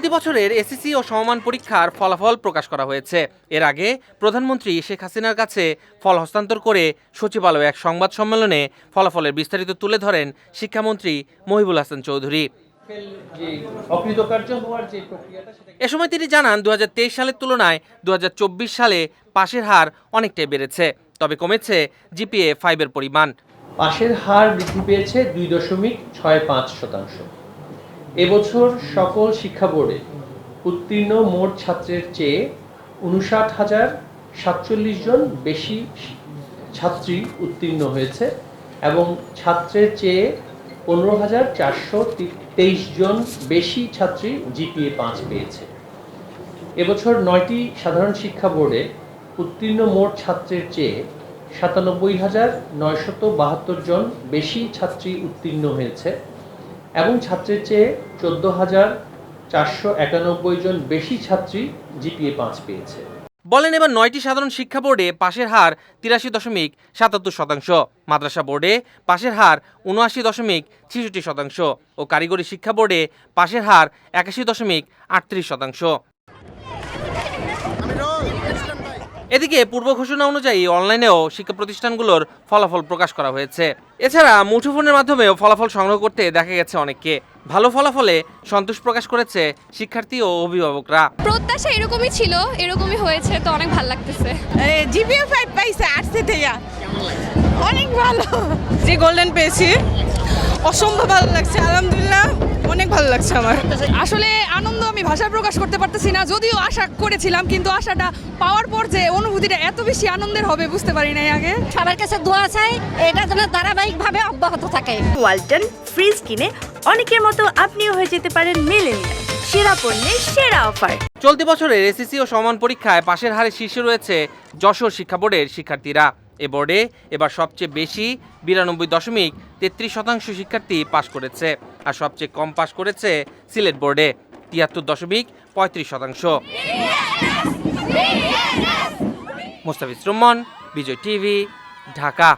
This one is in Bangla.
চলতি বছরের এসএসসি ও সমমান পরীক্ষার ফলাফল প্রকাশ করা হয়েছে। এর আগে প্রধানমন্ত্রী শেখ হাসিনার কাছে ফল হস্তান্তর করে সচিবালয়ে এক সংবাদ সম্মেলনে ফলাফলের বিস্তারিত তুলে ধরেন শিক্ষামন্ত্রী মহিবুল হাসান চৌধুরী। এ সময় তিনি জানান দু হাজার তেইশ সালের তুলনায় দু হাজার চব্বিশ সালে পাশের হার অনেকটাই বেড়েছে, তবে কমেছে জিপিএ ফাইভের পরিমাণ। পাশের হার বৃদ্ধি পেয়েছে দুই দশমিক ছয় পাঁচ শতাংশ। এবছর সকল শিক্ষা বোর্ডে উত্তীর্ণ মোট ছাত্রের চেয়ে উনষাট হাজার সাতচল্লিশ জন বেশি ছাত্রী উত্তীর্ণ হয়েছে এবং ছাত্রের চেয়ে পনেরো হাজার চারশো তেইশ জন বেশি ছাত্রী জিপিএ পাঁচ পেয়েছে। এবছর নয়টি সাধারণ শিক্ষা বোর্ডে উত্তীর্ণ মোট ছাত্রের চেয়ে সাতানব্বই হাজার নয়শত বাহাত্তর জন বেশি ছাত্রী উত্তীর্ণ হয়েছে। এবং ছাত্রের চেয়ে চোদ্দ হাজার চারশো একানব্বই জন বেশি ছাত্রী জিপিএ পাঁচ পেয়েছে। বলেন এবার নয়টি সাধারণ শিক্ষা বোর্ডে পাশের হার তিরাশি দশমিক সাতাত্তর শতাংশ, মাদ্রাসা বোর্ডে পাশের হার উনআশি দশমিক ছেষট্টি শতাংশ ও কারিগরি শিক্ষা বোর্ডে পাশের হার একাশি দশমিক আটত্রিশ শতাংশ। এদিকে পূর্ব ঘোষণা অনুযায়ী অনলাইনেও শিক্ষা প্রতিষ্ঠানগুলোর ফলাফল প্রকাশ করা হয়েছে। এছাড়া মুঠোফোনের মাধ্যমেও ফলাফল সংগ্রহ করতে দেখা গেছে অনেককে। ভালো ফলাফলে সন্তোষ প্রকাশ করেছে শিক্ষার্থী ও অভিভাবকরা। প্রত্যাশা এরকমই ছিল এরকমই হয়েছে তো অনেক ভালো লাগতেছে। জিপিএ ফাইভ পাইছে আর্টসে থেকে। অনেক ভালো। যে গোল্ডেন পেয়েছি। অসম্ভব ভালো লাগছে আলহামদুলিল্লাহ অনেক ভালো লাগছে আমার। আসলে আনন্দ আমি ভাষায় প্রকাশ করতে পারতেছি না যদিও আশা করেছিলাম কিন্তু আশাটা পাওয়ার পর যে অনুভূতিটা এত বেশি আনন্দের হবে বুঝতে পারি নাই আগে। সবার কাছে দোয়া চাই এটা যেন ধারাবাহিকভাবে অব্যাহত থাকে। ওয়ালটন ফ্রিজ কিনে অনেকের মতো আপনিও হয়ে যেতে পারেন মেলেনিয়া সেরা পণ্যের সেরা অফার। চলতি বছরের এসএসসি ও সমান পরীক্ষায় পাশের হারে শীর্ষে রয়েছে যশোর শিক্ষা বোর্ডের শিক্ষার্থীরা। এ বোর্ডে এবার সবচেয়ে বেশি বিরানব্বই দশমিক তেত্রিশ শতাংশ শিক্ষার্থী পাশ করেছে আর সবচেয়ে কম পাশ করেছে সিলেট বোর্ডে তিয়াত্তর দশমিক পঁয়ত্রিশ শতাংশ। মুস্তাফিজ রুমন বিজয় টিভি ঢাকা।